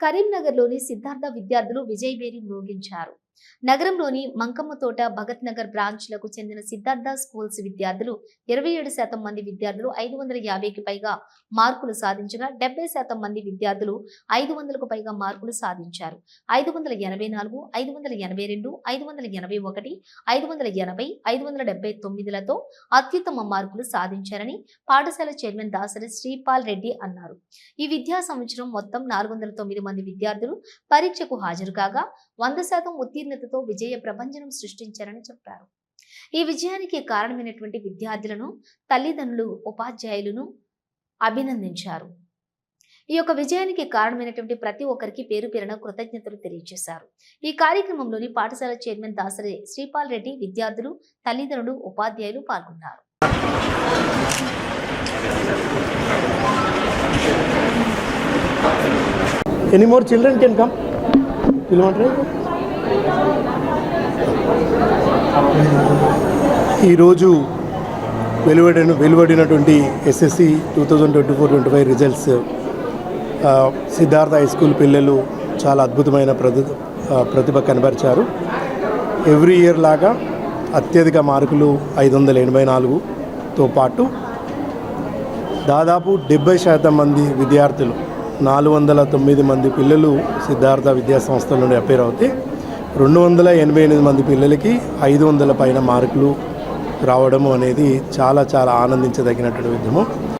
కరీంనగర్లోని సిద్ధార్థ విద్యార్థులు విజయబేరి మ్రోగించారు నగరంలోని మంకమ్మ తోట భగత్ నగర్ బ్రాంచ్లకు చెందిన సిద్ధార్థ స్కూల్స్ విద్యార్థులు ఇరవై ఏడు శాతం మంది విద్యార్థులు ఐదు వందల యాభైకి పైగా మార్కులు సాధించగా డెబ్బై శాతం మంది విద్యార్థులు ఐదు వందలకు పైగా మార్కులు సాధించారు. ఐదు వందల ఎనభై నాలుగు ఐదు వందల ఎనభై రెండు ఐదు వందల ఎనభై ఒకటి ఐదు వందల ఎనభై ఐదు వందల డెబ్బై తొమ్మిదిలతో అత్యుత్తమ మార్కులు సాధించారని పాఠశాల చైర్మన్ దాసరి శ్రీపాల్ రెడ్డి అన్నారు. ఈ విద్యా సంవత్సరం మొత్తం నాలుగు వందల తొమ్మిది మంది విద్యార్థులు పరీక్షకు హాజరు కాగా వంద శాతం ఉత్తీర్ణ ఉత్తీర్ణతతో విజయ ప్రపంచం సృష్టించారని చెప్పారు. ఈ విజయానికి కారణమైనటువంటి విద్యార్థులను తల్లిదండ్రులు ఉపాధ్యాయులను అభినందించారు. ఈ యొక్క విజయానికి కారణమైనటువంటి ప్రతి ఒక్కరికి పేరు పేరున కృతజ్ఞతలు తెలియజేశారు. ఈ కార్యక్రమంలోని పాఠశాల చైర్మన్ దాసరి శ్రీపాల్ రెడ్డి విద్యార్థులు తల్లిదండ్రులు ఉపాధ్యాయులు పాల్గొన్నారు. Any more children can come పిలవంటారా ఈరోజు వెలువడిన వెలువడినటువంటి SSC two thousand twenty four twenty five results Siddhartha high school పిల్లలు చాలా అద్భుతమైన ప్రతి ప్రతిభ కనబరిచారు. ఎవ్రీ ఇయర్ లాగా అత్యధిక మార్కులు ఐదు వందల ఎనభై నాలుగుతో పాటు దాదాపు డెబ్బై శాతం మంది విద్యార్థులు నాలుగు వందల తొమ్మిది మంది పిల్లలు సిద్ధార్థ విద్యా సంస్థల నుండి అపేర్ అవుతే రెండు వందల ఎనభై ఎనిమిది మంది పిల్లలకి ఐదు వందల పైన మార్కులు రావడము అనేది చాలా చాలా ఆనందించదగినటువంటి విధము.